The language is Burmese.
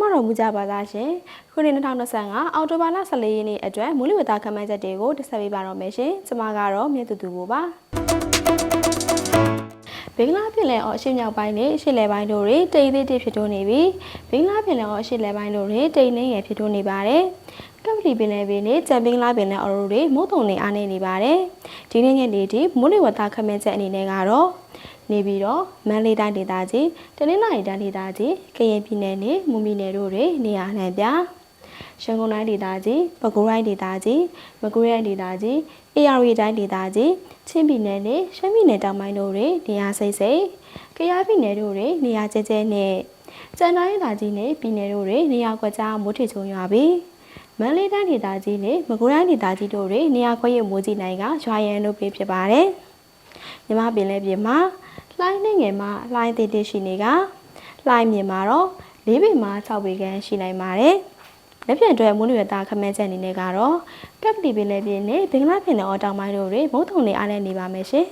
မတော်မူကြပါသားရှင်ခုနှစ်2025အောက်တိုဘာလ14ရက်နေ့အတွက်မူလဝတ္တခမ်းမန်းချက်တွေကိုတင်ဆက်ပေးပါတော့မယ်ရှင်ကျွန်မကတော့မြတ်သူသူကိုပါဘင်္ဂလားပြည်နယ်အော်အရှေ့မြောက်ပိုင်းနဲ့အရှေ့လယ်ပိုင်းတို့တွေတိမ်သေးတိဖြစ်ထွန်းနေပြီးဘင်္ဂလားပြည်နယ်အော်အရှေ့လယ်ပိုင်းတို့တွေတိမ်နေငယ်ဖြစ်ထွန်းနေပါတယ်ကပ္ပလီပင်လယ်ပင်နဲ့ကြံဘင်္ဂလားပင်လယ်အော်တို့တွေမိုးတုံနေအားနေနေပါတယ်ဒီနေ့ညနေဒီမူလဝတ္တခမ်းမန်းချက်အနေနဲ့ကတော့ နေပြီးတော့မန္တလေးတိုင်းဒေသကြီးတနင်္လာရီတိုင်းဒေသကြီးကရင်ပြည်နယ်နဲ့မွန်ပြည်နယ်တို့တွေနေရာနှံပြရန်ကုန်တိုင်းဒေသကြီးပဲခူးတိုင်းဒေသကြီးမကွေးတိုင်းဒေသကြီးအေရဝတီတိုင်းဒေသကြီးချင်းပြည်နယ်နဲ့ရှမ်းပြည်နယ်တောင်ပိုင်းတို့တွေနေရာစိတ်စိတ်ကယားပြည်နယ်တို့တွေနေရာကျဲကျဲနဲ့ကျန်တိုင်းဒေသကြီးနဲ့ပြည်နယ်တို့တွေနေရာကွက်ကြားမိုးထချုံရွာပြီးမန္တလေးတိုင်းဒေသကြီးနဲ့မကွေးတိုင်းဒေသကြီးတို့တွေနေရာခွဲရမိုးကြီးနိုင်ကရွာရန်တို့ပဲဖြစ်ပါတယ် မြမပင်လဲပြင်မှာလှိုင်းနဲ့ငယ်မှာလှိုင်းသေးသေးရှိနေကလှိုင်းမြင်မှာတော့၄ပေမှာ6ပေခန့်ရှိနိုင်ပါတယ်။လက်ဖြင့်အတွက်မွေးနေ့တာခမဲချက်အနေနဲ့ကတော့ကပ်ပလီပင်လည်းပြင်းနဲ့ဘင်္ဂလားပင်နယ်အော်တောင်ပိုင်းတို့တွေမုတ်ထုံနေအားနဲ့နေပါမယ်ရှင်